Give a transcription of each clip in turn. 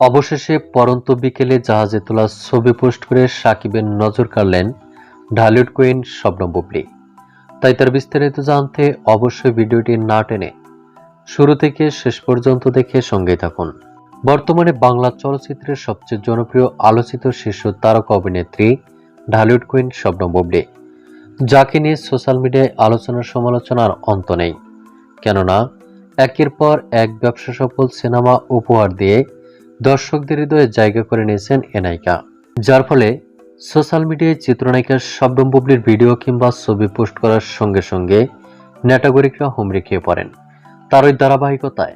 অবশেষে পরন্ত বিকেলে জাহাজে তোলা ছবি পোস্ট করে সাকিবের নজর কাড়লেন ঢালিউড কুইন শবনম বুবলি। তাই তার বিস্তারিত জানতে অবশ্যই ভিডিওটি না টেনে শুরু থেকে শেষ পর্যন্ত দেখে সঙ্গে থাকুন। বর্তমানে বাংলা চলচ্চিত্রের সবচেয়ে জনপ্রিয় আলোচিত শীর্ষ তারকা অভিনেত্রী ঢালিউড কুইন শবনম বুবলি। যাকে নিয়ে সোশ্যাল মিডিয়ায় আলোচনা সমালোচনার অন্ত নেই। কেননা, একের পর এক ব্যবসা সফল সিনেমা উপহার দিয়ে দর্শকদের হৃদয়ে জায়গা করে নিয়েছেন এ নায়িকা। যার ফলে সোশ্যাল মিডিয়ায় চিত্রনায়িকা শবনম বুবলির ভিডিও কিংবা ছবি পোস্ট করার সঙ্গে সঙ্গে নেটাগরিকরা হুমড়ি খেয়ে পড়েন। তার ওই ধারাবাহিকতায়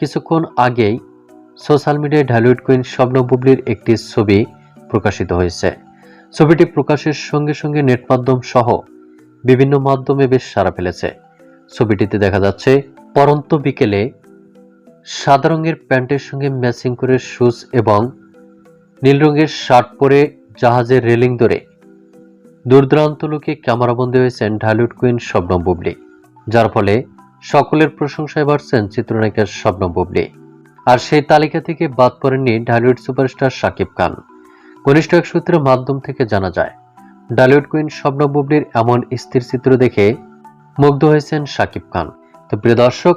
কিছুক্ষণ আগেই সোশ্যাল মিডিয়ায় ঢালিউড কুইন শবনম বুবলির একটি ছবি প্রকাশিত হয়েছে। ছবিটি প্রকাশের সঙ্গে সঙ্গে নেট মাধ্যম সহ বিভিন্ন মাধ্যমে বেশ সাড়া ফেলেছে। ছবিটিতে দেখা যাচ্ছে পরন্ত বিকেলে সাদা রঙের প্যান্টের সঙ্গে ম্যাচিং করে শুজ এবং নীল রঙের শার্ট পরে জাহাজের রেলিং ধরে দূরদূরান্ত লোকে ক্যামেরাবন্দি হয়েছেন ঢালিউড কুইন শবনম বুবলি, যার ফলে সকলের প্রশংসায় বাড়ছেন চিত্রনায়িকা শবনম বুবলি। আর সেই তালিকা থেকে বাদ পড়েননি ঢালিউড সুপারস্টার শাকিব খান। ঘনিষ্ঠ এক সূত্রের মাধ্যম থেকে জানা যায় ডালিউড কুইন শবনম বুবলির এমন স্থির চিত্র দেখে মুগ্ধ হয়েছেন শাকিব খান। তো প্রিয় দর্শক